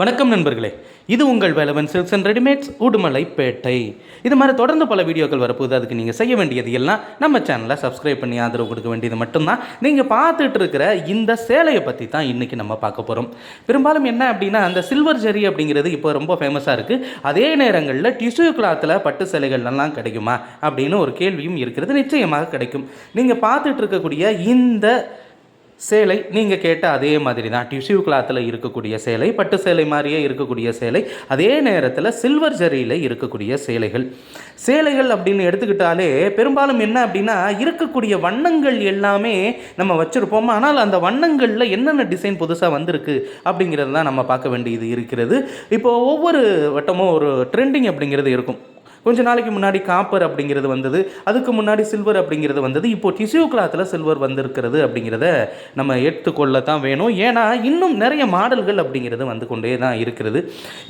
வணக்கம் நண்பர்களே. இது உங்கள் Velavan Silks and Readymades Udumalaipettai. இது மாதிரி தொடர்ந்து பல வீடியோக்கள் வரப்போகுது. அதுக்கு நீங்கள் செய்ய வேண்டியது எல்லாம் நம்ம சேனலை சப்ஸ்கிரைப் பண்ணி ஆதரவு கொடுக்க வேண்டியது மட்டும்தான். நீங்கள் பார்த்துட்டு இருக்கிற இந்த சேலையை பற்றி தான் இன்றைக்கி நம்ம பார்க்க போகிறோம் பெரும்பாலும் என்ன அப்படின்னா அந்த சில்வர் ஜெரி அப்படிங்கிறது இப்போ ரொம்ப ஃபேமஸாக இருக்குது அதே நேரங்களில் டிஷ்யூ கிளாத்தில் பட்டு சேலைகள்லாம் கிடைக்குமா அப்படின்னு ஒரு கேள்வியும் இருக்கிறது. நிச்சயமாக கிடைக்கும். நீங்கள் பார்த்துட்டு இருக்கக்கூடிய இந்த சேலை நீங்கள் கேட்ட அதே மாதிரி தான் டிஷ்யூ கிளாத்தில் இருக்கக்கூடிய சேலை பட்டு சேலை மாதிரியே இருக்கக்கூடிய சேலை அதே நேரத்தில் சில்வர் ஜரியில் இருக்கக்கூடிய சேலைகள். சேலைகள் அப்படின்னு எடுத்துக்கிட்டாலே பெரும்பாலும் என்ன அப்படின்னா இருக்கக்கூடிய வண்ணங்கள் எல்லாமே நம்ம வச்சுருப்போம். ஆனால் அந்த வண்ணங்களில் என்னென்ன டிசைன் புதுசாக வந்திருக்கு அப்படிங்கிறது தான் நம்ம பார்க்க வேண்டியது இருக்கிறது. இப்போது ஒவ்வொரு வட்டமும் ஒரு ட்ரெண்டிங் அப்படிங்கிறது இருக்கும். கொஞ்ச நாளைக்கு முன்னாடி காப்பர் அப்படிங்கிறது வந்தது அதுக்கு முன்னாடி சில்வர் அப்படிங்கிறது வந்தது இப்போ டிஷ்யூ கிளாத்தில் சில்வர் வந்திருக்கிறது அப்படிங்கிறத நம்ம எடுத்துக்கொள்ள தான் வேணும். ஏன்னா இன்னும் நிறைய மாடல்கள் அப்படிங்கிறது வந்து கொண்டே தான் இருக்கிறது.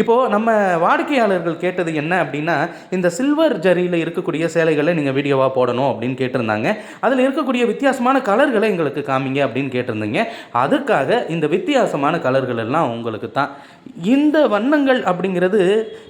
இப்போது நம்ம வாடிக்கையாளர்கள் கேட்டது என்ன அப்படின்னா இந்த சில்வர் ஜரியில் இருக்கக்கூடிய சேலைகளை நீங்கள் வீடியோவாக போடணும் அப்படின்னு கேட்டிருந்தாங்க. அதில் இருக்கக்கூடிய வித்தியாசமான கலர்களை எங்களுக்கு காமிங்க அப்படின்னு கேட்டிருந்தீங்க. அதுக்காக இந்த வித்தியாசமான கலர்கள் எல்லாம் உங்களுக்கு தான் இந்த வண்ணங்கள் அப்படிங்கிறது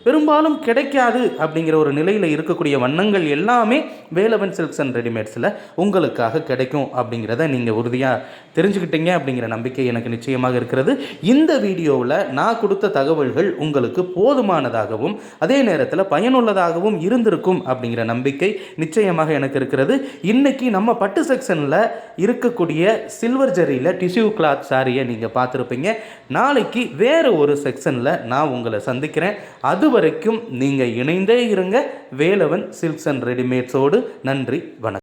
பெரும்பாலும் கிடைக்காது அப்படிங்கிற ஒரு நிலையில் இருக்கக்கூடிய வண்ணங்கள் எல்லாமே வேலவன் சில்க்ஸ் அண்ட் ரெடிமேட்ஸில் உங்களுக்காக கிடைக்கும் அப்படிங்கிறத நீங்கள் உறுதியாக தெரிஞ்சுக்கிட்டீங்க அப்படிங்கிற நம்பிக்கை எனக்கு நிச்சயமாக இருக்கிறது. இந்த வீடியோவில் நான் கொடுத்த தகவல்கள் உங்களுக்கு போதுமானதாகவும் அதே நேரத்தில் பயனுள்ளதாகவும் இருந்திருக்கும் அப்படிங்கிற நம்பிக்கை நிச்சயமாக எனக்கு இருக்கிறது. இன்னைக்கு நம்ம பட்டு செக்ஷனில் இருக்கக்கூடிய சில்வர் ஜரியில் டிஷ்யூ கிளாத் சாரியை நீங்கள் பார்த்துருப்பீங்க. நாளைக்கு வேறு ஒரு செக்ஷனில் நான் உங்களை சந்திக்கிறேன். அது வரைக்கும் நீங்கள் இணைந்தே இருங்க. வேலவன் சில்க்ஸ் அண்ட் ரெடிமேட்ஸோடு நன்றி வணக்கம்.